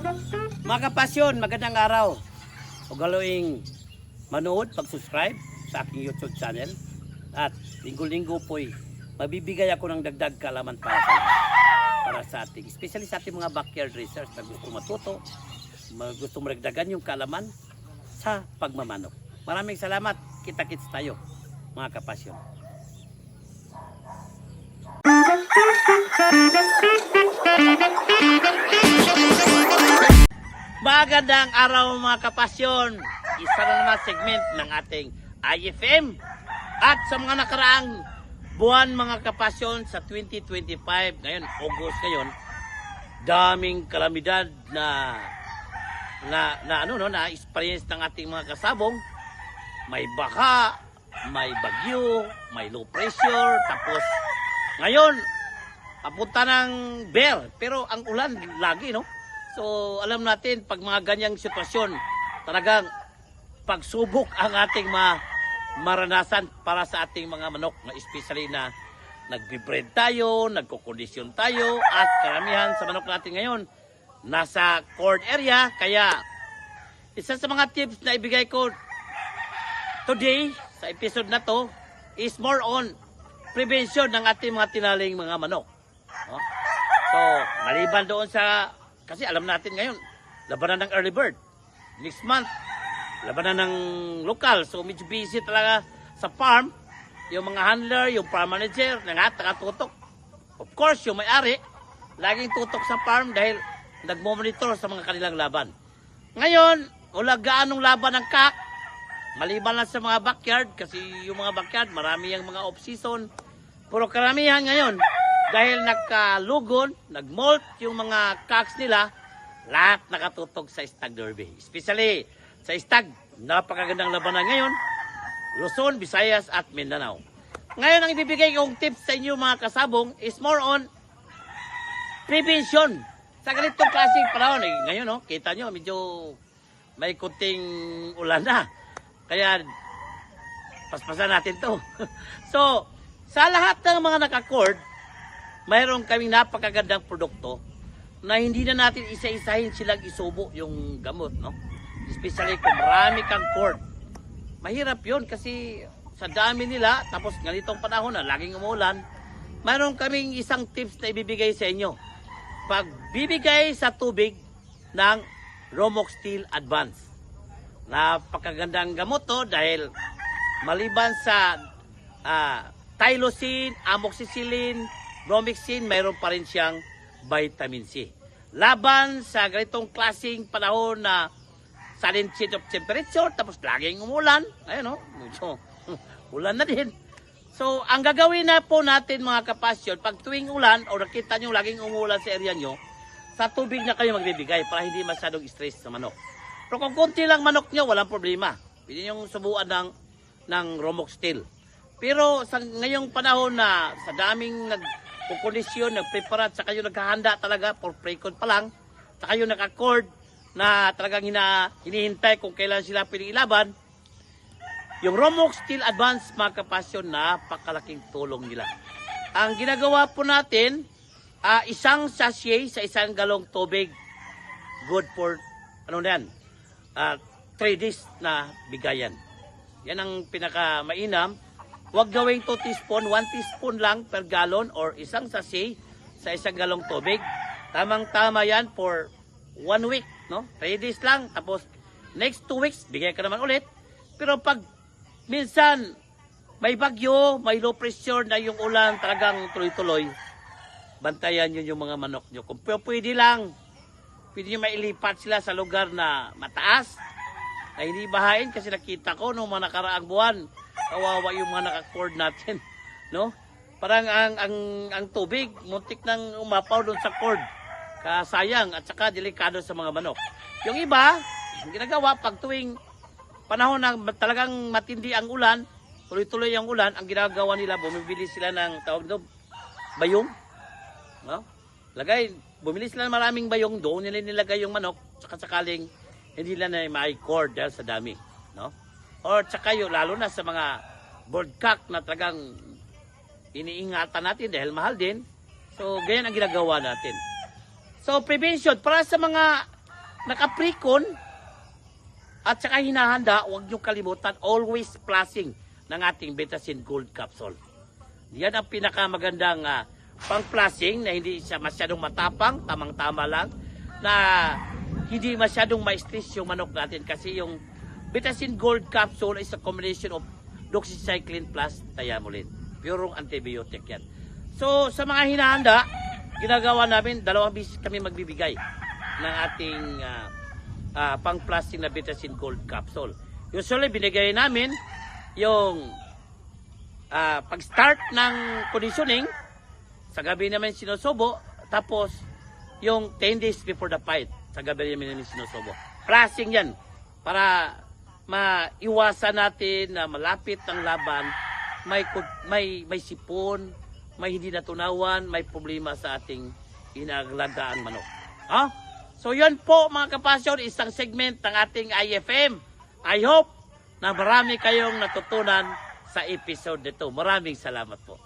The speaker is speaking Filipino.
Mga kapasyon, magandang araw. O galoing manood, pag-subscribe sa aking YouTube channel. At linggo-linggo po'y mabibigay ako ng dagdag kaalaman para sa para sa ating, especially sa ating mga backyard racers na gusto matuto, ma- gusto maragdagan yung kaalaman sa pagmamanok. Maraming salamat. Kita-kits tayo, mga kapasyon. Magandang araw mga kapasyon. Isa na naman segment ng ating IFM. At sa mga nakaraang buwan mga kapasyon sa 2025, ngayon August ngayon, daming kalamidad na na, na ano no na experience ng ating mga kasabong. May baka, may bagyo, may low pressure, tapos ngayon papunta ng bear pero ang ulan lagi no so alam natin pag mga ganyang sitwasyon talagang pagsubok ang ating ma maranasan para sa ating mga manok na especially na nagbe-breed tayo, nagkukondisyon tayo at karamihan sa manok natin ngayon nasa cord area kaya isa sa mga tips na ibigay ko today sa episode na to is more on prevention ng ating mga tinaling mga manok. No? So, maliban doon sa, kasi alam natin ngayon, labanan ng early bird. Next month, labanan ng lokal. So, medyo busy talaga sa farm. Yung mga handler, yung farm manager, nangat, nakatutok. Of course, yung may-ari, laging tutok sa farm dahil nagmo-monitor sa mga kanilang laban. Ngayon, wala gaanong laban ng kak. Maliban lang sa mga backyard, kasi yung mga backyard, marami yung mga off-season. Pero karamihan ngayon, dahil nagkalugon, nagmolt yung mga cocks nila, lahat nakatutok sa Stag Derby. Especially sa Stag, napakagandang labanan ngayon, Luzon, Visayas at Mindanao. Ngayon, ang ibibigay kong tips sa inyo mga kasabong is more on prevention. Sa ganitong klaseng panahon, eh, ngayon, no, kita nyo, medyo may kunting ulan na. Kaya, paspasan natin to. so, sa lahat ng mga nakacord, mayroon kaming napakagandang produkto na hindi na natin isa-isahin silang isubo yung gamot, no? Especially kung marami kang cord. Mahirap yon kasi sa dami nila, tapos ganitong panahon na laging umulan, mayroon kaming isang tips na ibibigay sa inyo. Pagbibigay sa tubig ng Romox Steel Advance. Napakagandang gamot to dahil maliban sa ah, tylosin, amoxicillin, bromixin, mayroon pa rin siyang vitamin C. Laban sa ganitong klaseng panahon na sudden change of temperature, tapos laging umulan, ayun o, medyo ulan na din. So, ang gagawin na po natin mga kapasyon, pag tuwing ulan o nakita nyo laging umulan sa area nyo, sa tubig na kayo magbibigay para hindi masyadong stress sa manok. Pero kung konti lang manok nyo, walang problema. Pwede nyo subuan ng, ng Romox Steel. Pero sa ngayong panahon na sa daming nagkukondisyon, nagpreparat, sa kayo naghahanda talaga for pre-con pa lang, sa kayo nag-accord na talagang hina, hinihintay kung kailan sila pwedeng ilaban, yung Romox Steel Advance mga kapasyon, napakalaking tulong nila. Ang ginagawa po natin, ah, isang sachet sa isang galong tubig, good for, ano na yan, ah, 3 days na bigayan. Yan ang pinaka mainam. Huwag gawing 2 teaspoon, 1 teaspoon lang per gallon or isang sachet sa isang galong tubig. Tamang-tama yan for 1 week, no? 3 days lang. Tapos, next 2 weeks, bigay ka naman ulit. Pero pag minsan may bagyo, may low pressure na yung ulan talagang tuloy-tuloy, bantayan nyo yung mga manok nyo. Kung pwede lang, pwede nyo mailipat sila sa lugar na mataas, na hindi bahain kasi nakita ko nung mga nakaraang buwan, kawawa yung mga nakacord natin, no? Parang ang ang ang tubig muntik nang umapaw doon sa cord. Kasayang at saka delikado sa mga manok. Yung iba, ginagawa pag tuwing panahon na talagang matindi ang ulan, tuloy-tuloy ang ulan, ang ginagawa nila, bumibili sila ng tawag doon, bayong. No? Lagay, bumili sila ng maraming bayong doon, nila nilagay yung manok, saka sakaling hindi nila na may cord dahil sa dami. No? Or saka yung, lalo na sa mga boardcock na talagang iniingatan natin dahil mahal din. So, ganyan ang ginagawa natin. So, prevention, para sa mga naka-precon at saka hinahanda, huwag niyo kalimutan, always flushing ng ating Betacin Gold Capsule. Yan ang pinakamagandang ah, pang-flushing na hindi siya masyadong matapang, tamang-tama lang, na hindi masyadong ma-stress yung manok natin kasi yung Betacin Gold Capsule is a combination of doxycycline plus thiamulin. Purong antibiotic yan. So, sa mga hinahanda, ginagawa namin, dalawang bisis kami magbibigay ng ating ah, ah, pang-plastic na Betacin Gold Capsule. Usually, binigay namin yung ah, pag-start ng conditioning, sa gabi namin sinusubo, tapos yung 10 days before the fight, sa gabi namin sinusubo. Plasing yan, para maiwasan natin na malapit ang laban, may, may, may sipon, may hindi natunawan, may problema sa ating inagladaang manok. Ha? So yun po mga kapasyon, isang segment ng ating IFM. I hope na marami kayong natutunan sa episode nito. Maraming salamat po.